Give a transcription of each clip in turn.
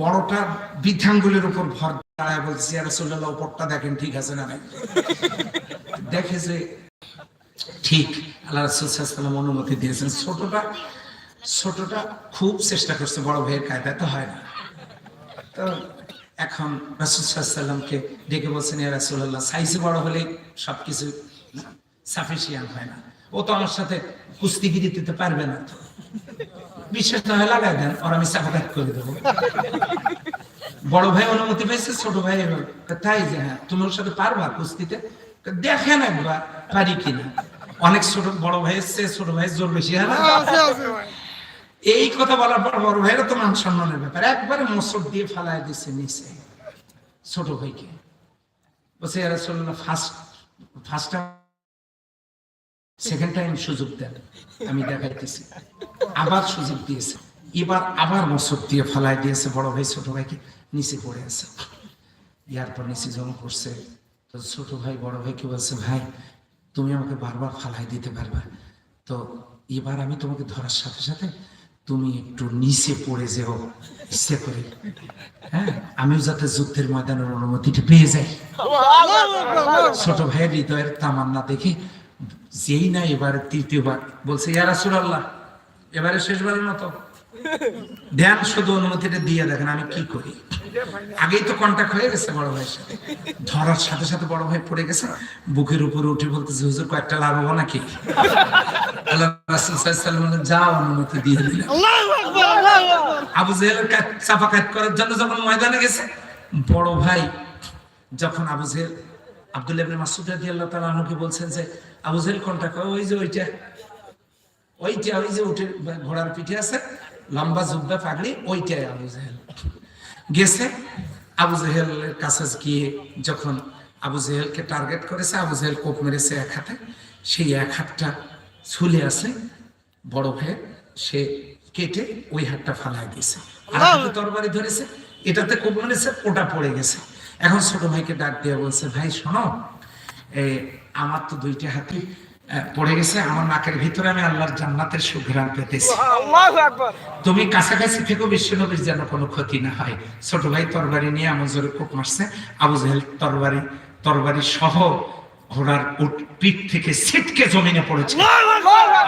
বড়টা বৃদ্ধাঙ্গুলের উপর ভর দাঁড়ায় বলছে রসুল্লাহ উপরটা দেখেন, ঠিক আছে না নাই? দেখে যে ঠিক, আল্লাহ রসুলাম অনুমতি দিয়েছেন। ছোটটা ছোটটা খুব চেষ্টা করছে, বড় ভাইয়ের কায়দা তো হয় না। তো এখন রাসুলসাল্লামকে ডেকে বলছেন রাসুল্লাহ সাইজে বড় হলে সবকিছু সাফিসিয়ান হয় না। ও তো আমার সাথে কুস্তিগিরি দিতে পারবে না তো। বিশ্বাস না হয় লাগাই দেন ওর আমি সাফাকাত করে দেবো। বড় ভাই অনুমতি পেয়েছে ছোট ভাই তাই যে হ্যাঁ তুমি ওর সাথে পারবা কুস্তিতে? দেখেন একবার পারি কিনা। অনেক ছোট বড় ভাই এসছে ছোট ভাই জোর বেশি হয় না? এই কথা বলার পর বড় ভাইয়ের তো মান সম্মানের ব্যাপার। একবারে মোসর দিয়ে ফালায় দিচ্ছে নিচে ছোট ভাইকে। বলছে এরা চলল ফার্স্ট ফার্স্ট সেকেন্ড টাইম সুযোগ দেন। আমি দেখাইতেছি। আবার সুযোগ দিয়েছে। এবার আবার মোসর দিয়ে ফালায় দিয়েছে বড় ভাই ছোট ভাইকে। নিচে পড়ে আছে। ইয়ার পর নিচে যখন পড়ছে। তো ছোট ভাই বড় ভাইকে বলছে ভাই তুমি আমাকে বারবার ফালাই দিতে পারবা। তো এবার আমি তোমাকে ধরার সাথে সাথে তুমি একটু নিচে পড়ে যেও ইচ্ছে করে হ্যাঁ আমিও যাতে যুদ্ধের ময়দানের অনুমতিটা পেয়ে যাই। ছোট ভাইয়ের হৃদয়ের তামান্না দেখে যেই না এবার তৃতীয়বার বলছে ইয়ারা সুরাল্লাহ এবারে শেষবারের মতো। ধ্যান শুধু অনুমতিটা দিয়ে দেখেন আমি কি করি। আগেই তো কন্ট্যাক্ট হয়ে গেছে বড় ভাইয়ের সাথে। ধরার সাথে সাথে বড় ভাই পড়ে গেছে। বুকের উপরে উঠে বলতেছে হুজুর কয়েকটা লাভ হব নাকি? আল্লাহ রাসূল যাও অনুমতি দিয়ে দিলেন আবু জেহেলের চাপা কাজ করার জন্য যখন ময়দানে গেছে বড় ভাই যখন আবু জেহেল আব্দুল্লাহ ইবনে রাদিয়াল্লাহু তাআলা বলছেন যে, আবু জেহেল কোনটা? কয়, ওই যে ওইটা। ওইটা, ওই যে উঠে ঘোড়ার পিঠে আছে, লম্বা জুব্বা পাগড়ি, ওইটাই আবু জেহেল। গেছে, আবু জেহেলের কাছে গিয়ে যখন আবু জেহেলকে টার্গেট করেছে, আবু জেহেল কোপ মেরেছে এক হাতে, সেই এক হাতটা ছুলে আছে, বড় ভাই সে কেটে ওই হাতটা ফালাই দিয়েছে। আর তরবারি ধরেছে, এটাতে কোপ মেরেছে, ওটা পড়ে গেছে। এখন ছোট ভাইকে ডাক দিয়ে বলছে ভাই শোনো এই আমার তো দুইটা হাতে পড়ে গেছে আমার নাকের ভিতরে আমি আল্লাহর জান্নাতের সুঘ্রাণ পেতেছি। তুমি কাছাকাছি থেকেও বিশ্বনবীর যেন কোনো ক্ষতি না হয়। ছোট ভাই তরবারি নিয়ে আমার জোরে কোপ মারছে আবু জাহেল তরবারি তরবারি সহ ঘোড়ার উট পিঠ থেকে ছিটকে জমিনে পড়েছে।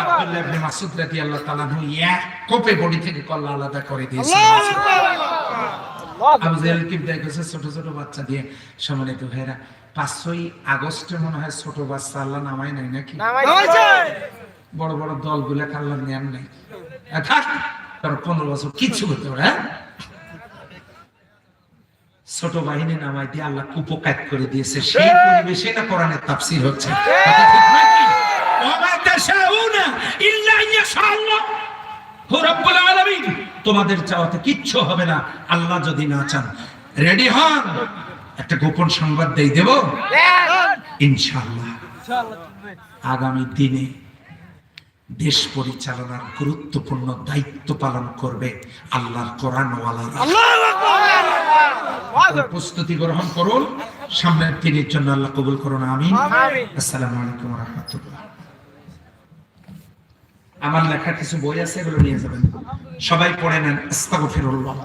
আব্দুল্লাহ ইবনে মাসউদ রাদিয়াল্লাহু তাআলা এক কোপে বডি থেকে কল্লা আলাদা করে দিয়েছে। আবু জাহেল করেছে ছোট ছোট বাচ্চা দিয়ে। সম্মানিত ভাইরা পাঁচই আগস্টে মনে হয় ছোট বাচ্চা আল্লাহ নামায় নাই নাকি? বড় বড় দলগুলা কাল্লা নেন নাই। থাক তার পনেরো বছর কিচ্ছু করতে পারে হ্যাঁ? ছোট বাহিনী নামাই দিয়ে আল্লাহ কুপকাত করে দিয়েছে। সেই পরিবেশে না কোরআনের তাফসীর হচ্ছে। ইল্লা হু রাব্বুল আলামিন তোমাদের চাওয়াতে কিচ্ছু হবে না আল্লাহ যদি না চান। রেডি হন? একটা গোপন সংবাদ দেই দেব? ইনশাআল্লাহ। আগামী দিনে দেশ পরিচালনার গুরুত্বপূর্ণ দায়িত্ব পালন করবে আল্লাহর কোরআনওয়ালারা। প্রস্তুতি গ্রহণ করুন সামনের দিনের জন্য আল্লাহ কবুল করুন আমি আসসালামু আলাইকুম রহমতুল্লাহ। আমার লেখা কিছু বই আছে এগুলো নিয়ে যাবেন। সবাই পড়ে নেন আস্তাগফিরুল্লাহ।